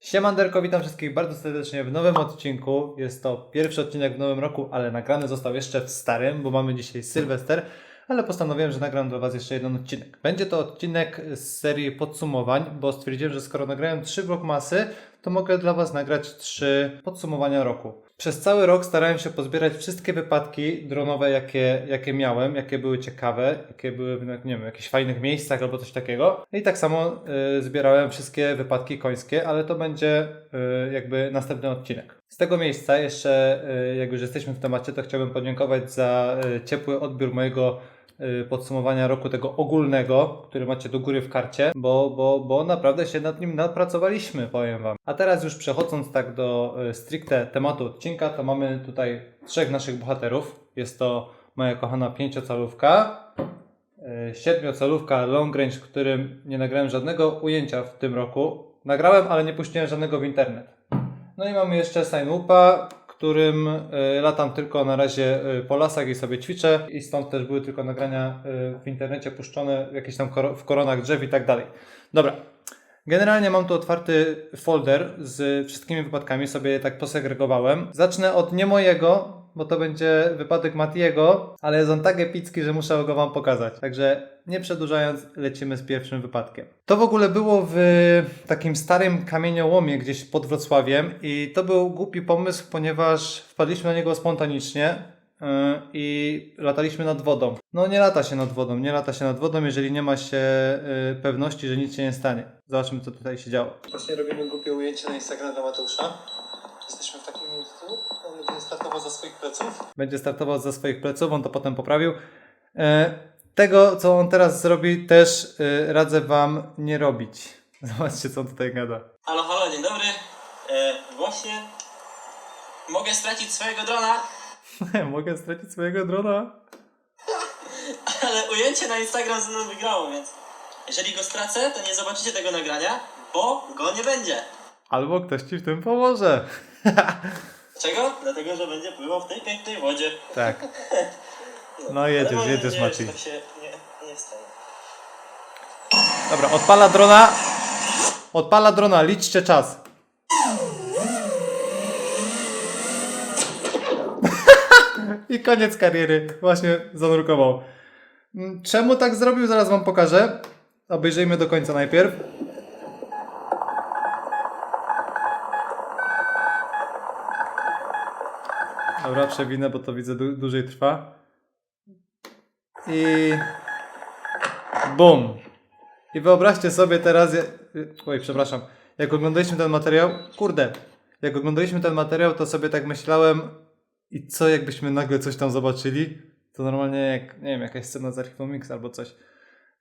Siemanderko, witam wszystkich bardzo serdecznie w nowym odcinku. Jest to pierwszy odcinek w nowym roku, ale nagrany został jeszcze w starym, bo mamy dzisiaj Sylwester, ale postanowiłem, że nagram dla Was jeszcze jeden odcinek. Będzie to odcinek z serii podsumowań, bo stwierdziłem, że skoro nagrałem trzy vlogmasy, to mogę dla Was nagrać trzy podsumowania roku. Przez cały rok starałem się pozbierać wszystkie wypadki dronowe, jakie, jakie miałem, jakie były ciekawe, jakie były w nie wiem, jakichś fajnych miejscach albo coś takiego. I tak samo y, zbierałem wszystkie wypadki końskie, ale to będzie y, jakby następny odcinek. Z tego miejsca jeszcze, y, jak już jesteśmy w temacie, to chciałbym podziękować za ciepły odbiór mojego podsumowania roku tego ogólnego, który macie do góry w karcie, bo, bo, bo naprawdę się nad nim napracowaliśmy, powiem Wam. A teraz już przechodząc tak do y, stricte tematu odcinka, to mamy tutaj trzech naszych bohaterów. Jest to moja kochana pięciocalówka, y, siedmiocalówka long range, którym nie nagrałem żadnego ujęcia w tym roku. Nagrałem, ale nie puściłem żadnego w internet. No i mamy jeszcze Signupa, którym y, latam tylko na razie y, po lasach i sobie ćwiczę i stąd też były tylko nagrania y, w internecie puszczone jakieś tam w koronach drzew i tak dalej. Dobra. Generalnie mam tu otwarty folder z wszystkimi wypadkami, sobie tak posegregowałem. Zacznę od nie mojego, bo to będzie wypadek Matiego, ale jest on tak epicki, że muszę go wam pokazać. Także nie przedłużając, lecimy z pierwszym wypadkiem. To w ogóle było w takim starym kamieniołomie gdzieś pod Wrocławiem i to był głupi pomysł, ponieważ wpadliśmy na niego spontanicznie yy, i lataliśmy nad wodą. No nie lata się nad wodą, nie lata się nad wodą, jeżeli nie ma się yy, pewności, że nic się nie stanie. Zobaczmy, co tutaj się działo. Właśnie robimy głupie ujęcie na Instagram dla Mateusza. Jesteśmy w takim miejscu, będzie startował za swoich pleców. Będzie startował za swoich pleców, on to potem poprawił. E, tego, co on teraz zrobi, też e, radzę Wam nie robić. Zobaczcie, co on tutaj gada. Halo, halo, dzień dobry. E, właśnie mogę stracić swojego drona, Mogę stracić swojego drona? ale ujęcie na Instagram ze mną wygrało, więc jeżeli go stracę, to nie zobaczycie tego nagrania, bo go nie będzie. Albo ktoś Ci w tym pomoże. Dlaczego? Dlatego, że będzie pływał w tej pięknej wodzie. Tak. No Ale jedziesz, mam jedziesz nadzieję, że Maciej. Tak się nie, nie stanie. Dobra, odpala drona. Odpala drona, liczcie czas. I koniec kariery. Właśnie zanurkował. Mm, Czemu tak zrobił? Zaraz wam pokażę. Obejrzyjmy do końca najpierw. Dobra, przewinę, bo to widzę dłużej trwa. I... Bum. I wyobraźcie sobie teraz, oj, przepraszam, jak oglądaliśmy ten materiał, kurde, jak oglądaliśmy ten materiał, to sobie tak myślałem, i co jakbyśmy nagle coś tam zobaczyli, to normalnie jak, nie wiem, jakaś scena z Archiwum Mix albo coś.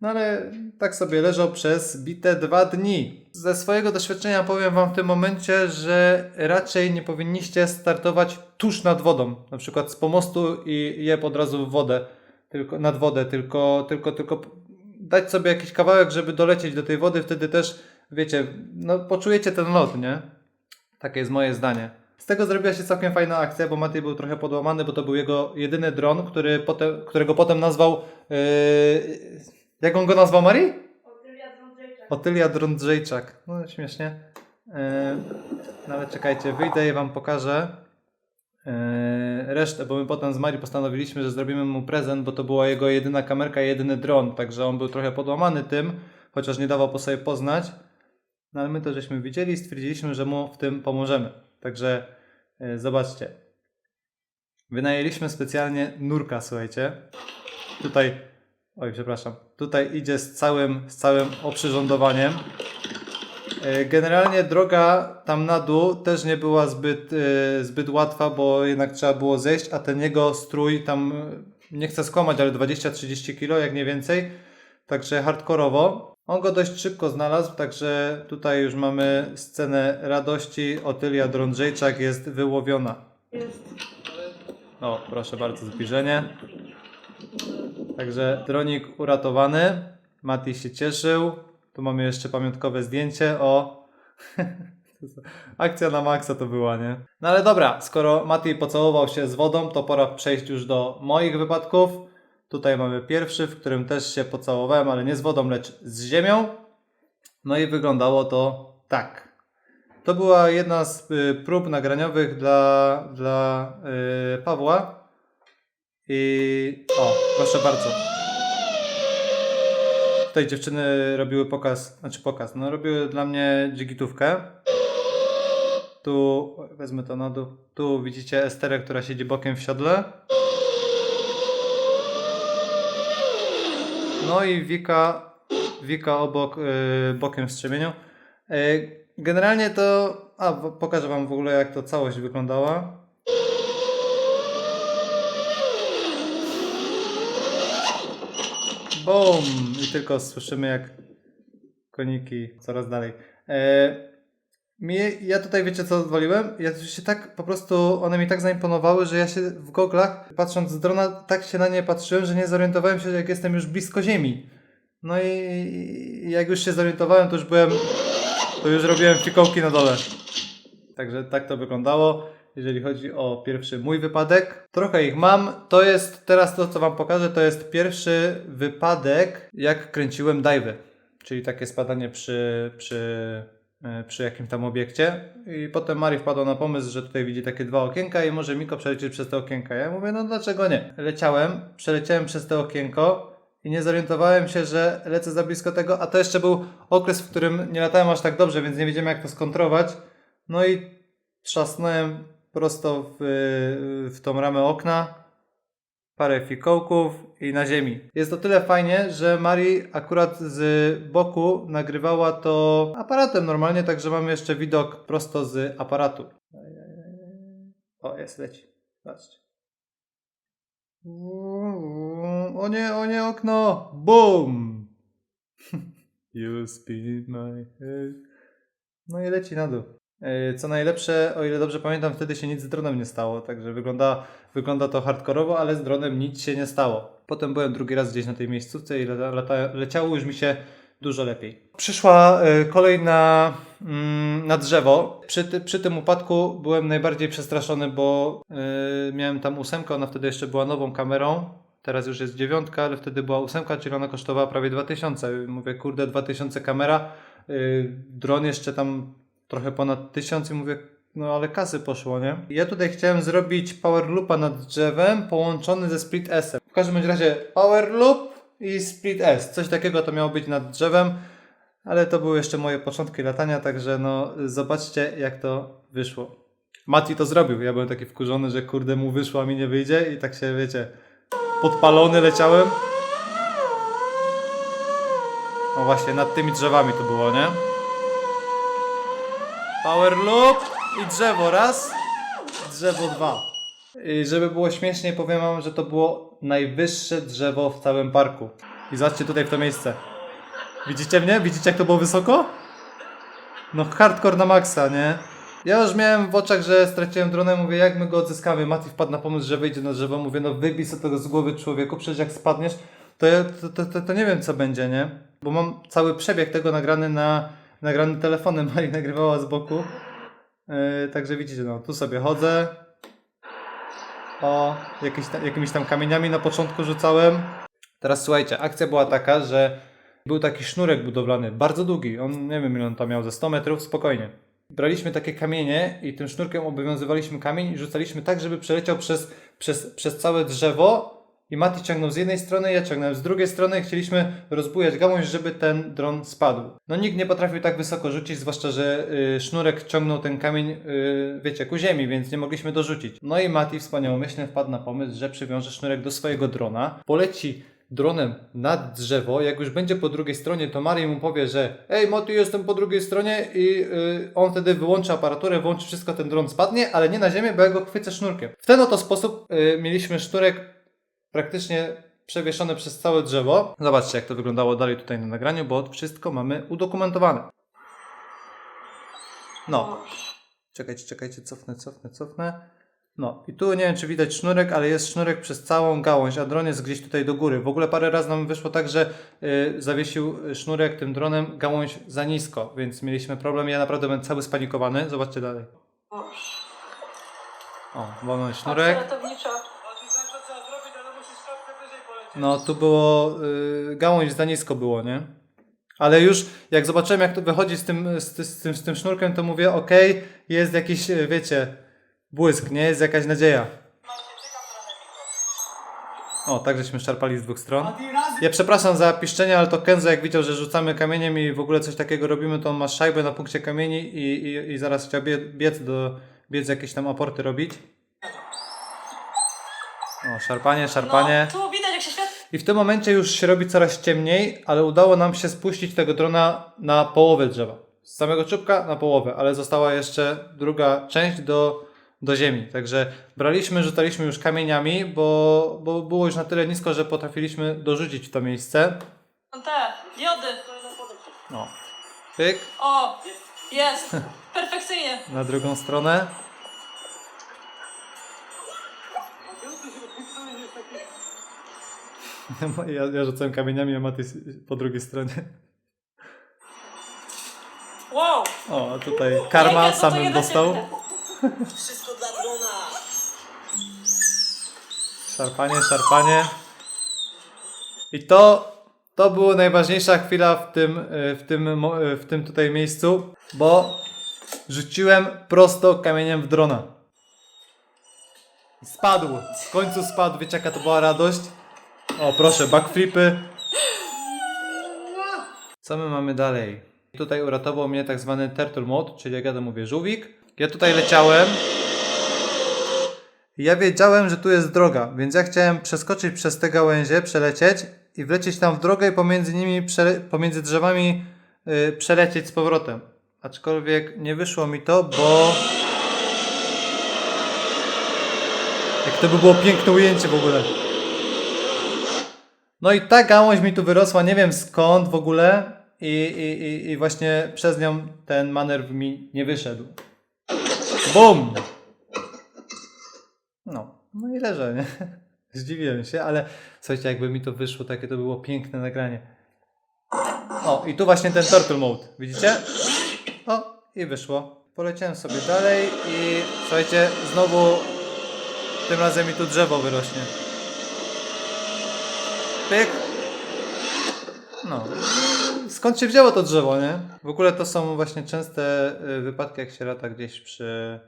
No ale tak sobie leżał przez bite dwa dni. Ze swojego doświadczenia powiem Wam w tym momencie, że raczej nie powinniście startować tuż nad wodą, na przykład z pomostu i je od razu w wodę, tylko nad wodę, tylko, tylko, tylko dać sobie jakiś kawałek, żeby dolecieć do tej wody, wtedy też, wiecie, no poczujecie ten lot, nie? Takie jest moje zdanie. Z tego zrobiła się całkiem fajna akcja, bo Matej był trochę podłamany, bo to był jego jedyny dron, który potem, którego potem nazwał... Yy, jak on go nazwał, Marii? Otylia Drądrzejczak. Otylia Drądrzejczak. No śmiesznie. Yy, ale czekajcie, wyjdę i wam pokażę yy, resztę, bo my potem z Marii postanowiliśmy, że zrobimy mu prezent, bo to była jego jedyna kamerka i jedyny dron, także on był trochę podłamany tym, chociaż nie dawał po sobie poznać. No ale my to żeśmy widzieli i stwierdziliśmy, że mu w tym pomożemy. Także yy, zobaczcie. Wynajęliśmy specjalnie nurka, słuchajcie. Tutaj, oj przepraszam, tutaj idzie z całym, z całym oprzyrządowaniem. E, Generalnie droga tam na dół też nie była zbyt, e, zbyt łatwa, bo jednak trzeba było zejść, a ten jego strój tam, e, nie chcę skłamać, ale 20-30 kg, jak nie więcej. Także hardkorowo. On go dość szybko znalazł, także tutaj już mamy scenę radości. Otylia Drądrzejczak jest wyłowiona. Jest. O, proszę bardzo, zbliżenie. Także dronik uratowany. Mati się cieszył. Tu mamy jeszcze pamiątkowe zdjęcie. O. Akcja na maksa to była, nie? No ale dobra, skoro Mati pocałował się z wodą, to pora przejść już do moich wypadków. Tutaj mamy pierwszy, w którym też się pocałowałem, ale nie z wodą, lecz z ziemią. No i wyglądało to tak. To była jedna z y, prób nagraniowych dla, dla y, Pawła. I o, proszę bardzo. Tutaj dziewczyny robiły pokaz, znaczy pokaz, no robiły dla mnie dzigitówkę. Tu wezmę to na dół. Tu widzicie Esterę, która siedzi bokiem w siodle. No i Wika, Wika obok, y, bokiem w strzemieniu. Y, generalnie to. A, pokażę Wam w ogóle, jak to całość wyglądała. Bum! I tylko słyszymy, jak koniki coraz dalej. E, mi, ja tutaj wiecie co odwaliłem? Ja się tak po prostu, one mi tak zaimponowały, że ja się w goglach, patrząc z drona, tak się na nie patrzyłem, że nie zorientowałem się, jak jestem już blisko ziemi. No i, i jak już się zorientowałem, to już byłem, to już robiłem fikołki na dole. Także tak to wyglądało, jeżeli chodzi o pierwszy mój wypadek. Trochę ich mam. To jest teraz to, co Wam pokażę, to jest pierwszy wypadek, jak kręciłem dive. Czyli takie spadanie przy, przy, e, przy jakimś tam obiekcie. I potem Mari wpadła na pomysł, że tutaj widzi takie dwa okienka i może Miko przelecieć przez te okienka. Ja mówię, no dlaczego nie? Leciałem, przeleciałem przez te okienko i nie zorientowałem się, że lecę za blisko tego, a to jeszcze był okres, w którym nie latałem aż tak dobrze, więc nie wiedziałem jak to skontrować. No i trzasnąłem prosto w, w tą ramę okna, parę fikołków i na ziemi. Jest to tyle fajnie, że Mari akurat z boku nagrywała to aparatem normalnie, także mamy jeszcze widok prosto z aparatu. O, jest, leci. Patrzcie. O nie, o nie, okno! Boom! You spin my head. No i leci na dół. E, Co najlepsze, o ile dobrze pamiętam, wtedy się nic z dronem nie stało, także wygląda, wygląda to hardkorowo, ale z dronem nic się nie stało. Potem byłem drugi raz gdzieś na tej miejscówce i lata, leciało już mi się dużo lepiej. Przyszła e, kolej na, mm, na drzewo. Przy, ty, przy tym upadku byłem najbardziej przestraszony, bo e, miałem tam ósemkę, ona wtedy jeszcze była nową kamerą. Teraz już jest dziewiątka, ale wtedy była ósemka, czyli ona kosztowała prawie 2000. Mówię, kurde, 2000 kamera. Yy, dron jeszcze tam trochę ponad 1000 i mówię, no ale kasy poszło, nie? Ja tutaj chciałem zrobić power loopa nad drzewem połączony ze split S-em. W każdym razie power loop i split S. Coś takiego to miało być nad drzewem, ale to były jeszcze moje początki latania, także no zobaczcie jak to wyszło. Mati to zrobił. Ja byłem taki wkurzony, że kurde mu wyszło, a mi nie wyjdzie i tak się wiecie, podpalony leciałem. O właśnie, nad tymi drzewami to było, nie? Power loop i drzewo raz, drzewo dwa. I żeby było śmieszniej, powiem wam, że to było najwyższe drzewo w całym parku. I zobaczcie tutaj w to miejsce. Widzicie mnie? Widzicie jak to było wysoko? No hardcore na maksa, nie? Ja już miałem w oczach, że straciłem dronę, mówię jak my go odzyskamy. Mati wpadł na pomysł, że wyjdzie na drzewo, mówię no wybij sobie tego z głowy człowieku, przecież jak spadniesz, to, ja, to, to, to, to nie wiem co będzie, nie? Bo mam cały przebieg tego nagrany na nagrany telefonem, Mari nagrywała z boku. Yy, także widzicie, no tu sobie chodzę. O, jakieś jakimiś tam kamieniami na początku rzucałem. Teraz słuchajcie, akcja była taka, że był taki sznurek budowlany, bardzo długi. On nie wiem ile on tam miał, ze 100 metrów, spokojnie. Braliśmy takie kamienie i tym sznurkiem obowiązywaliśmy kamień i rzucaliśmy tak, żeby przeleciał przez, przez, przez całe drzewo. I Mati ciągnął z jednej strony, ja ciągnąłem z drugiej strony. Chcieliśmy rozbujać gałąź, żeby ten dron spadł. No nikt nie potrafił tak wysoko rzucić, zwłaszcza, że y, sznurek ciągnął ten kamień, y, wiecie, ku ziemi, więc nie mogliśmy dorzucić. No i Mati wspaniałomyślnie wpadł na pomysł, że przywiąże sznurek do swojego drona, poleci dronem nad drzewo, jak już będzie po drugiej stronie, to Mari mu powie, że ej Mati, jestem po drugiej stronie i y, on wtedy wyłączy aparaturę, włączy wszystko, ten dron spadnie, ale nie na ziemię, bo ja go chwycę sznurkiem. W ten oto sposób y, mieliśmy sznurek praktycznie przewieszony przez całe drzewo. Zobaczcie, jak to wyglądało dalej tutaj na nagraniu, bo wszystko mamy udokumentowane. No. Czekajcie, czekajcie, cofnę, cofnę, cofnę. No i tu nie wiem, czy widać sznurek, ale jest sznurek przez całą gałąź, a dron jest gdzieś tutaj do góry. W ogóle parę razy nam wyszło tak, że y, zawiesił sznurek tym dronem gałąź za nisko, więc mieliśmy problem. Ja naprawdę byłem cały spanikowany. Zobaczcie dalej. O, wolny sznurek. No, tu było, y, gałąź za nisko było, nie? Ale już jak zobaczyłem, jak to wychodzi z tym, z, z, tym, z tym sznurkiem, to mówię, okej, jest jakiś, e, wiecie, błysk, nie? Jest jakaś nadzieja. O, tak żeśmy szarpali z dwóch stron. Ja przepraszam za piszczenie, ale to Kenzo jak widział, że rzucamy kamieniem i w ogóle coś takiego robimy, to on ma szajbę na punkcie kamieni i, i, i zaraz chciał bie, biec do, biec jakieś tam aporty robić. O, szarpanie, szarpanie. No, tu widać jak się świat... I w tym momencie już się robi coraz ciemniej, ale udało nam się spuścić tego drona na połowę drzewa. Z samego czubka na połowę, ale została jeszcze druga część do, do ziemi. Także braliśmy, rzucaliśmy już kamieniami, bo, bo było już na tyle nisko, że potrafiliśmy dorzucić to miejsce. Te, diody. No. Pyk, O, jest. Perfekcyjnie. na drugą stronę. Ja, ja rzucałem kamieniami, a Matys po drugiej stronie. Wow. O, tutaj karma to samym dostał. Wszystko dla drona! Szarpanie, szarpanie. I to, to była najważniejsza chwila w tym, y, w tym, y, w tym tutaj miejscu, bo rzuciłem prosto kamieniem w drona. I Spadł. W końcu spadł. Wiecie jaka to była radość? O proszę, backflipy. Co my mamy dalej? Tutaj uratował mnie tak zwany turtle mode, czyli jak ja to mówię, żółwik. Ja tutaj leciałem. Ja wiedziałem, że tu jest droga, więc ja chciałem przeskoczyć przez te gałęzie, przelecieć i wlecieć tam w drogę i pomiędzy nimi, pomiędzy drzewami yy, przelecieć z powrotem. Aczkolwiek nie wyszło mi to, bo... Jak to by było piękne ujęcie w ogóle. No i ta gałąź mi tu wyrosła, nie wiem skąd w ogóle i, i, i, właśnie przez nią ten manewr mi nie wyszedł. BUM! No, no i leżę, nie? Zdziwiłem się, ale słuchajcie, jakby mi to wyszło, takie to było piękne nagranie. O, i tu właśnie ten turtle mode, widzicie? O, i wyszło. Poleciałem sobie dalej i słuchajcie, znowu tym razem mi tu drzewo wyrośnie. Pyk. No. Skąd się wzięło to drzewo, nie? W ogóle to są właśnie częste y, wypadki, jak się lata gdzieś przy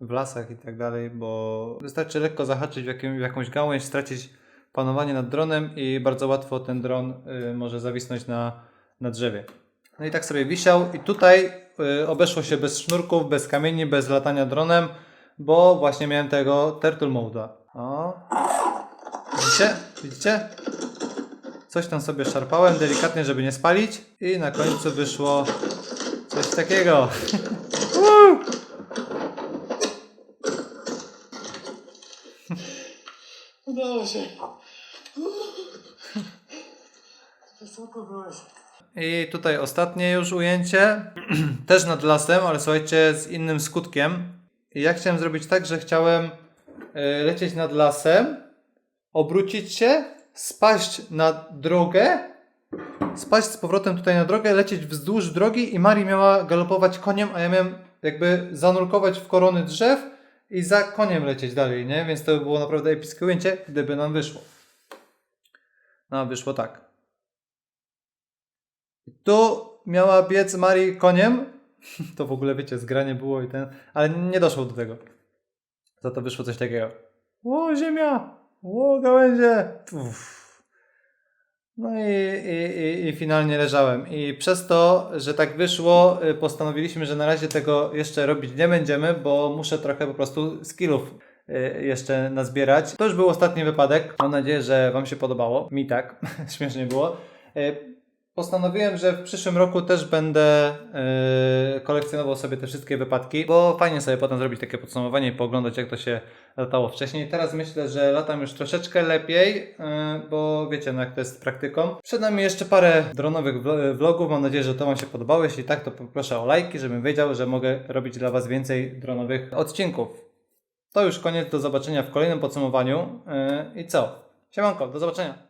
w lasach i tak dalej, bo wystarczy lekko zahaczyć w, jakim, w jakąś gałęź, stracić panowanie nad dronem i bardzo łatwo ten dron y, może zawisnąć na, na drzewie. No i tak sobie wisiał i tutaj y, obeszło się bez sznurków, bez kamieni, bez latania dronem, bo właśnie miałem tego turtle mode'a. O. Widzicie? Widzicie? Coś tam sobie szarpałem delikatnie, żeby nie spalić i na końcu wyszło coś takiego. Udało się. Wysoko byłeś. I tutaj ostatnie już ujęcie, też nad lasem, ale słuchajcie, z innym skutkiem. I ja chciałem zrobić tak, że chciałem y, lecieć nad lasem, obrócić się, spaść na drogę, spaść z powrotem tutaj na drogę, lecieć wzdłuż drogi i Mari miała galopować koniem, a ja miałem jakby zanurkować w korony drzew i za koniem lecieć dalej, nie? Więc to by było naprawdę epickie ujęcie, gdyby nam wyszło. No, wyszło tak. Tu miała biec Mari koniem. To w ogóle wiecie, zgranie było i ten. Ale nie doszło do tego. Za to wyszło coś takiego. Ło, ziemia! Ło, gałęzie! Uff. No i, i, i, finalnie leżałem. I przez to, że tak wyszło, y, postanowiliśmy, że na razie tego jeszcze robić nie będziemy, bo muszę trochę po prostu skillów y, jeszcze nazbierać. To już był ostatni wypadek. Mam nadzieję, że Wam się podobało. Mi tak. Śmiesznie było. Postanowiłem, że w przyszłym roku też będę yy, kolekcjonował sobie te wszystkie wypadki, bo fajnie sobie potem zrobić takie podsumowanie i pooglądać jak to się latało wcześniej. Teraz myślę, że latam już troszeczkę lepiej, yy, bo wiecie no jak to jest z praktyką. Przed nami jeszcze parę dronowych vlo- vlogów, mam nadzieję, że to Wam się podobało. Jeśli tak, to poproszę o lajki, żebym wiedział, że mogę robić dla Was więcej dronowych odcinków. To już koniec, do zobaczenia w kolejnym podsumowaniu yy, i co? Siemanko, do zobaczenia!